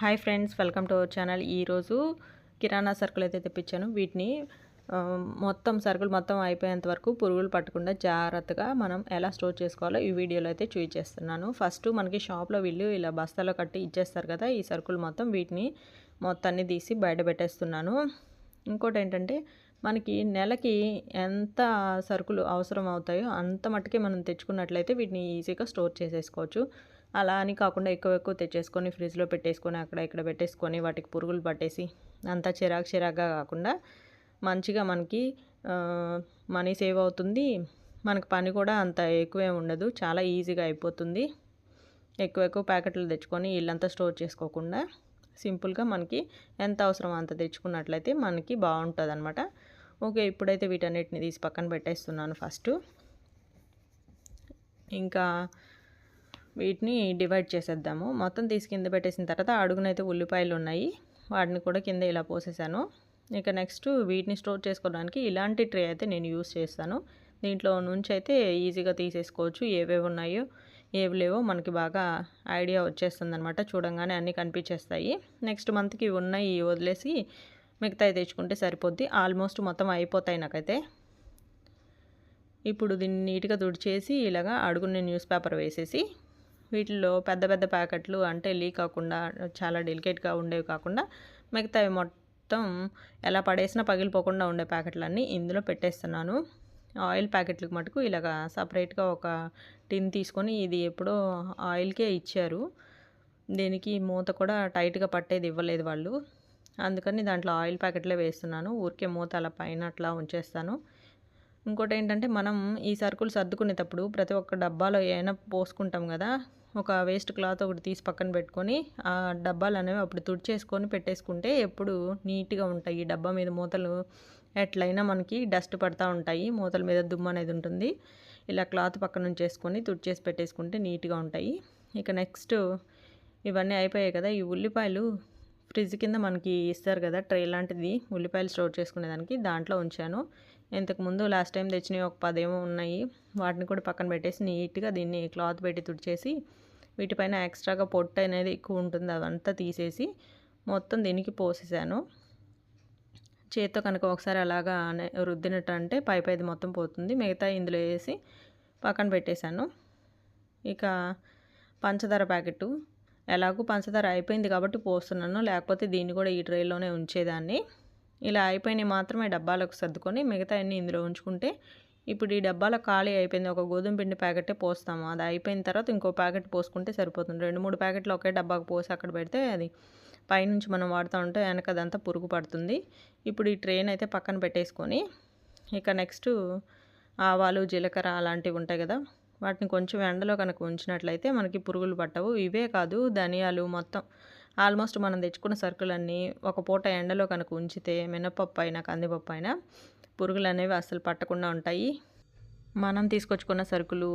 Hi friends welcome to our channel. ఈరోజు కిరాణా సరుకులు అయితే తెప్పించాను. వీటిని మొత్తం సరుకులు మొత్తం అయిపోయేంత వరకు పురుగులు పట్టకుండా జాగ్రత్తగా మనం ఎలా స్టోర్ చేసుకోవాలో ఈ వీడియోలో అయితే చూపించేస్తున్నాను ఫస్ట్ మనకి షాప్లో వీళ్ళు ఇలా బస్తాలో కట్టి ఇచ్చేస్తారు కదా ఈ సరుకులు మొత్తం వీటిని మొత్తాన్ని తీసి బయట పెట్టేస్తున్నాను. ఇంకోటి ఏంటంటే మనకి నెలకి ఎంత సరుకులు అవసరం అవుతాయో అంత మట్టుకే మనం తెచ్చుకున్నట్లయితే వీటిని ఈజీగా స్టోర్ చేసేసుకోవచ్చు. అలా అని కాకుండా ఎక్కువ ఎక్కువ తెచ్చేసుకొని ఫ్రిడ్జ్లో పెట్టేసుకొని అక్కడ ఇక్కడ పెట్టేసుకొని వాటికి పురుగులు పట్టేసి అంతా చిరాకు చిరాకుగా కాకుండా మంచిగా మనకి మనీ సేవ్ అవుతుంది. మనకు పని కూడా అంత ఎక్కువే ఉండదు. చాలా ఈజీగా అయిపోతుంది. ఎక్కువ ఎక్కువ ప్యాకెట్లు తెచ్చుకొని ఇల్లంతా స్టోర్ చేసుకోకుండా సింపుల్గా మనకి ఎంత అవసరం అంత తెచ్చుకున్నట్లయితే మనకి బాగుంటుంది అనమాట ఓకే ఇప్పుడైతే వీటన్నిటిని తీసి పక్కన పెట్టేస్తున్నాను ఫస్ట్. ఇంకా వీటిని డివైడ్ చేసేద్దాము. మొత్తం తీసి కింద పెట్టేసిన తర్వాత అడుగునైతే ఉల్లిపాయలు ఉన్నాయి. వాటిని కూడా కింద ఇలా పోసేసాను. ఇక నెక్స్ట్ వీటిని స్టోర్ చేసుకోవడానికి ఇలాంటి ట్రే అయితే నేను యూస్ చేస్తాను. దీంట్లో నుంచి అయితే ఈజీగా తీసేసుకోవచ్చు. ఏవేవి ఉన్నాయో ఏవి లేవో మనకి బాగా ఐడియా వచ్చేస్తుంది అనమాట చూడంగానే అన్నీ కనిపించేస్తాయి. నెక్స్ట్ మంత్కి ఇవి ఉన్నాయి వదిలేసి మిగతాయి తెచ్చుకుంటే సరిపోద్ది. ఆల్మోస్ట్ మొత్తం అయిపోతాయి నాకైతే. ఇప్పుడు దీన్ని నీట్గా తుడిచేసి ఇలాగా అడుగుని న్యూస్ పేపర్ వేసేసి వీటిల్లో పెద్ద పెద్ద ప్యాకెట్లు అంటే లీక్ కాకుండా చాలా డెలికేట్గా ఉండేవి కాకుండా మిగతావి మొత్తం ఎలా పడేసినా పగిలిపోకుండా ఉండే ప్యాకెట్లన్నీ ఇందులో పెట్టేస్తున్నాను. ఆయిల్ ప్యాకెట్లకు మటుకు ఇలాగా సపరేట్గా ఒక టిన్ తీసుకొని ఇది ఎప్పుడో ఆయిల్కే ఇచ్చారు. దీనికి మూత కూడా టైట్గా పట్టేది ఇవ్వలేదు వాళ్ళు. అందుకని దాంట్లో ఆయిల్ ప్యాకెట్లే వేస్తున్నాను. ఊరికే మూత అలా పైన అట్లా ఉంచేస్తాను. ఇంకోటి ఏంటంటే మనం ఈ సరుకులు సర్దుకునేటప్పుడు ప్రతి ఒక్క డబ్బాలో ఏమైనా పోసుకుంటాం కదా ఒక వేస్ట్ క్లాత్ ఒకటి తీసి పక్కన పెట్టుకొని ఆ డబ్బాలు అనేవి అప్పుడు తుడిచేసుకొని పెట్టేసుకుంటే ఎప్పుడు నీట్గా ఉంటాయి. ఈ డబ్బా మీద మూతలు ఎట్లయినా మనకి డస్ట్ పడతా ఉంటాయి. మూతల మీద దుమ్ము అనేది ఉంటుంది. ఇలా క్లాత్ పక్కన నుంచి వేసుకొని తుడిచేసి పెట్టేసుకుంటే నీట్గా ఉంటాయి. ఇక నెక్స్ట్ ఇవన్నీ అయిపోయాయి కదా. ఈ ఉల్లిపాయలు ఫ్రిడ్జ్ కింద మనకి ఇస్తారు కదా ట్రే లాంటిది. ఉల్లిపాయలు స్టోర్ చేసుకునేదానికి దాంట్లో ఉంచాను. ఇంతకుముందు లాస్ట్ టైం తెచ్చినవి ఒక పదేమో ఉన్నాయి. వాటిని కూడా పక్కన పెట్టేసి నీట్గా దీన్ని క్లాత్ పెట్టి తుడిచేసి వీటిపైన ఎక్స్ట్రాగా పొట్టు అనేది ఎక్కువ ఉంటుంది. అదంతా తీసేసి మొత్తం దీనికి పోసేసాను. చేత్తో కనుక ఒకసారి అలాగా రుద్దినట్టు అంటే పై పైది మొత్తం పోతుంది. మిగతా ఇందులో వేసి పక్కన పెట్టేశాను. ఇక పంచదార ప్యాకెట్ ఎలాగో పంచదార అయిపోయింది కాబట్టి పోస్తున్నాను. లేకపోతే దీన్ని కూడా ఈ ట్రైల్లోనే ఉంచేదాన్ని. ఇలా అయిపోయినాయి మాత్రమే డబ్బాలకు సర్దుకొని మిగతా అన్ని ఇందులో ఉంచుకుంటే ఇప్పుడు ఈ డబ్బాలో ఖాళీ అయిపోయింది. ఒక గోధుమ పిండి ప్యాకెటే పోస్తాము. అది అయిపోయిన తర్వాత ఇంకో ప్యాకెట్ పోసుకుంటే సరిపోతుంది. రెండు మూడు ప్యాకెట్లు ఒకే డబ్బాకు పోసి అక్కడ పెడితే అది పైనుంచి మనం వాడుతూ ఉంటే వెనకదంతా పురుగు పడుతుంది. ఇప్పుడు ఈ ట్రైన్ అయితే పక్కన పెట్టేసుకొని ఇక నెక్స్ట్ ఆవాలు జీలకర్ర అలాంటివి ఉంటాయి కదా వాటిని కొంచెం ఎండలో కనుక ఉంచినట్లయితే మనకి పురుగులు పట్టవు. ఇవే కాదు ధనియాలు మొత్తం ఆల్మోస్ట్ మనం తెచ్చుకున్న సరుకులన్నీ ఒక పూట ఎండలో కనుక ఉంచితే మినపప్పు అయినా కందిపప్పు అయినా పురుగులు అనేవి అస్సలు పట్టకుండా ఉంటాయి. మనం తీసుకొచ్చుకున్న సరుకులు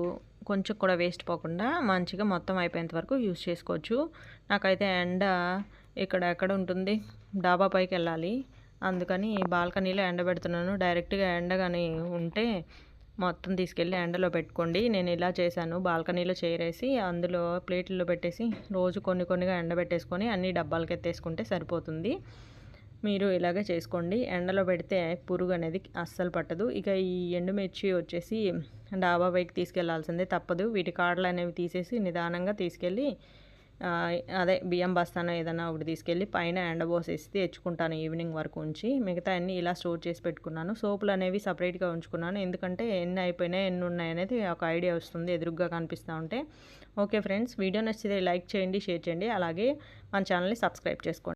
కొంచెం కూడా వేస్ట్ పోకుండా మంచిగా మొత్తం అయిపోయేంత వరకు యూజ్ చేసుకోవచ్చు. నాకైతే ఎండ ఇక్కడ ఎక్కడ ఉంటుంది? డాబా పైకి వెళ్ళాలి అందుకని బాల్కనీలో ఎండబెడుతున్నాను. డైరెక్ట్గా ఎండ కానీ ఉంటే మొత్తం తీసుకెళ్ళి ఎండలో పెట్టుకోండి. నేను ఇలా చేశాను. బాల్కనీలో చేరేసి అందులో ప్లేట్లో పెట్టేసి రోజు కొన్ని కొన్నిగా ఎండబెట్టేసుకొని అన్ని డబ్బాలకి ఎత్తేసుకుంటే సరిపోతుంది. మీరు ఇలాగే చేసుకోండి. ఎండలో పెడితే పురుగు అనేది అస్సలు పట్టదు. ఇక ఈ ఎండుమిర్చి వచ్చేసి డాబా పైకి తీసుకెళ్ళాల్సిందే తప్పదు. వీటి కాడలు అనేవి తీసేసి నిదానంగా తీసుకెళ్ళి అదే బియ్యం బస్తానో ఏదైనా ఒకటి తీసుకెళ్ళి పైన ఎండబోసేసి తెచ్చుకుంటాను ఈవినింగ్ వరకు ఉంచి. మిగతా అన్నీ ఇలా స్టోర్ చేసి పెట్టుకున్నాను. సోపులు అనేవి సపరేట్గా ఉంచుకున్నాను. ఎందుకంటే ఎన్ని అయిపోయినాయి ఎన్ని ఉన్నాయి అనేది ఒక ఐడియా వస్తుంది ఎదురుగ్గా కనిపిస్తూ ఉంటే. ఓకే ఫ్రెండ్స్ వీడియో నచ్చితే లైక్ చేయండి షేర్ చేయండి. అలాగే మన ఛానల్ని సబ్స్క్రైబ్ చేసుకోండి.